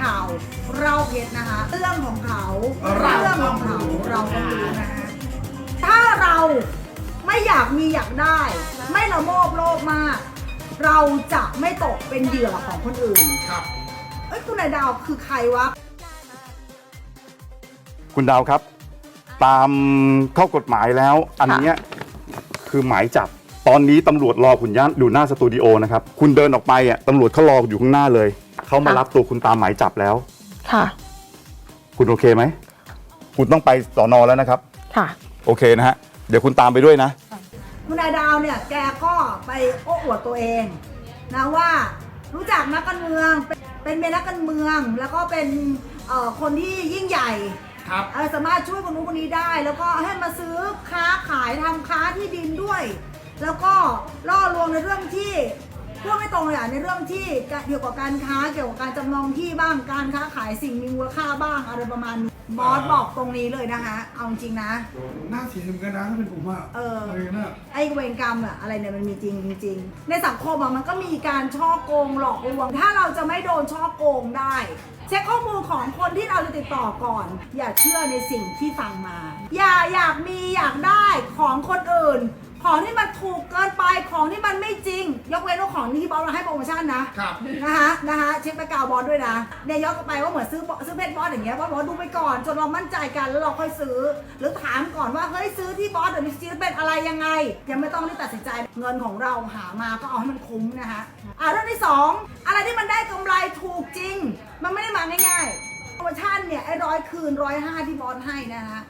ข่าวเราเพชรนะคะเรื่องของเขาเราเรื่องของเขาเราต้องรู้นะคะถ้าเราไม่อยากมีอยากได้ ไม่ละโมบโลภมาก เราจะไม่ตกเป็นเหยื่อของคนอื่นครับเอ้ยคุณนายดาวคือใครวะคุณดาวครับ ตามข้อกฎหมายแล้ว อันเนี้ยคือหมายจับตอนนี้ตำรวจรอคุณย่านอยู่หน้าสตูดิโอนะครับ คุณเดินออกไปอะตำรวจเขารออยู่ข้างหน้าเลย เขามาค่ะรับตัวคุณตามหมายจับแล้ว ค่ะ คุณโอเคไหม คุณต้องไปสอนอแล้วนะครับ ค่ะ โอเคนะฮะ เดี๋ยวคุณตามไปด้วยนะ คุณนายดาวเนี่ยแกก็ไปโอ้อวดตัวเองนะว่ารู้จักนักการเมืองเป็นเป็นเมียนักการเมือง แล้วก็เป็นเอ่อคนที่ยิ่งใหญ่ครับเอ่อสามารถช่วยคนนู้นคนนี้ได้ แล้วก็ให้มาซื้อค้าขายทำค้าที่ดินด้วย แล้วก็ล่อลวงในเรื่องที่ พูดไม่ตรงเลยอะในเรื่องที่เกี่ยวกับการค้าเกี่ยวกับการจำนองที่บ้างการค้าขายสิ่งมีมูลค่าบ้างอะไรประมาณนี้บอสบอกตรงนี้เลยนะคะเอาจริงๆนะ น่าเสียเหมือนกันนะถ้าเป็นผมอะเอออะไรน่ะไอ้เวรกรรมอะอะไรเนี่ยมันมีจริงจริงๆในสังคมอะมันก็มีการช่อโกงหลอกลวง ถ้าเราจะไม่โดนช่อโกงได้ เช็คข้อมูลของคนที่เราจะติดต่อก่อน อย่าเชื่อในสิ่งที่ฟังมา อย่าอยากมีอยากได้ของคนอื่น ของที่มันถูกเกินไปของที่มันไม่จริง ยกเว้นว่าของที่บอสเราให้โปรโมชั่นนะครับนะคะนะคะเช็คแบ็กกราวด์บอสด้วยนะเนี่ยย้อนกลับไปว่าเหมือนซื้อซื้อเพชรบอสอย่างเงี้ยบอสบอกว่าดูไปก่อนจนเรามั่นใจกันแล้วเราค่อยซื้อ หรือถามก่อนว่าเฮ้ยซื้อที่บอสเดี๋ยวมีซื้อเป็นอะไรยังไงยังไม่ต้องรีบตัดสินใจเงินของเราหามาก็เอาให้มันคุ้มนะคะอ่าเรื่องที่สองอะไรที่มันได้กำไรถูกจริง มันไม่ได้มาง่ายๆโปรโมชั่นเนี่ยไอ้ร้อยคืนร้อยห้าที่บอสให้นะคะ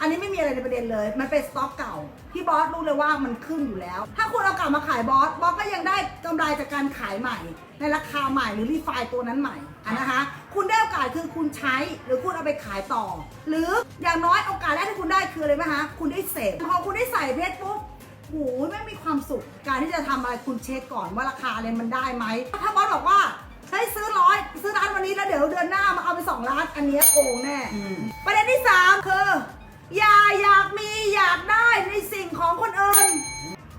อันนี้ไม่มีอะไรในประเด็นเลย มันเป็นสต็อกเก่าที่บอสรู้เลยว่ามันขึ้นอยู่แล้ว ถ้าคุณเอากลับมาขายบอส บอสก็ยังได้กำไรจากการขายใหม่ ในราคาใหม่หรือรีไฟล์ตัวนั้นใหม่อะนะคะ คุณได้โอกาสคือคุณใช้ หรือคุณเอาไปขายต่อ หรืออย่างน้อยโอกาสแรกที่คุณได้คืออะไรไหมคะ คุณได้เสพพอคุณได้ใส่เพชรปุ๊บโอ้ยไม่มีความสุข การที่จะทำอะไรคุณเช็คก่อนว่าราคาอะไรมันได้ไหม ถ้าบอสบอกว่าเฮ้ยซื้อร้อยซื้อร้านวันนี้แล้วเดี๋ยวเดือนหน้ามาเอาไปสองล้านอันเนี้ยโกงแน่ ประเด็นที่สามคือ อย่าอยากมีอยากได้ในสิ่งของคนอื่น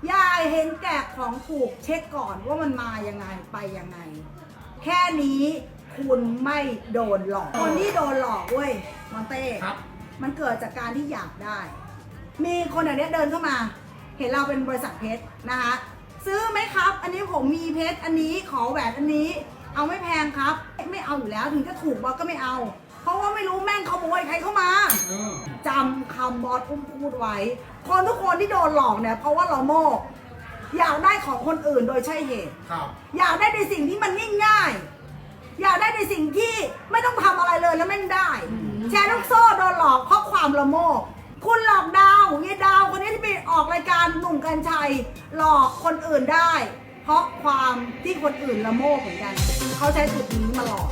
อย่าเห็นแก่ของถูกเช็คก่อนว่ามันมายังไงไปยังไง แค่นี้คุณไม่โดนหลอก คนที่โดนหลอกเว้ยมอนเต้ครับ มันเกิดจากการที่อยากได้ มีคนอย่างเนี้ยเดินเข้ามา เห็นเราเป็นบริษัทเพชรนะคะ ซื้อไหมครับ อันนี้ผมมีเพชรอันนี้ขอแหวนอันนี้ เอาไม่แพงครับ ไม่เอาอยู่แล้วถึงจะถูกบอสก็ไม่เอา เพราะว่าไม่รู้แม่งขโมยใครเข้ามาเออจำคำบอสอุ้มพูดไว้ คนทุกคนที่โดนหลอกเนี่ยเพราะว่าเราโมกอยากได้ของคนอื่นโดยใช่เหตุ ครับ อยากได้ในสิ่งที่มันง่ายๆอยากได้ในสิ่งที่ไม่ต้องทำอะไรเลยแล้วแม่งได้ แชร์ลูกโซ่โดนหลอกเพราะความละโมบคุณหลอกดาวเยดาวคนนี้ที่ไปออกรายการหนุ่มกัญชัยหลอกคนอื่นได้ เพราะความที่คนอื่นละโมบเหมือนกัน เขาใช้จุดนี้มาหลอก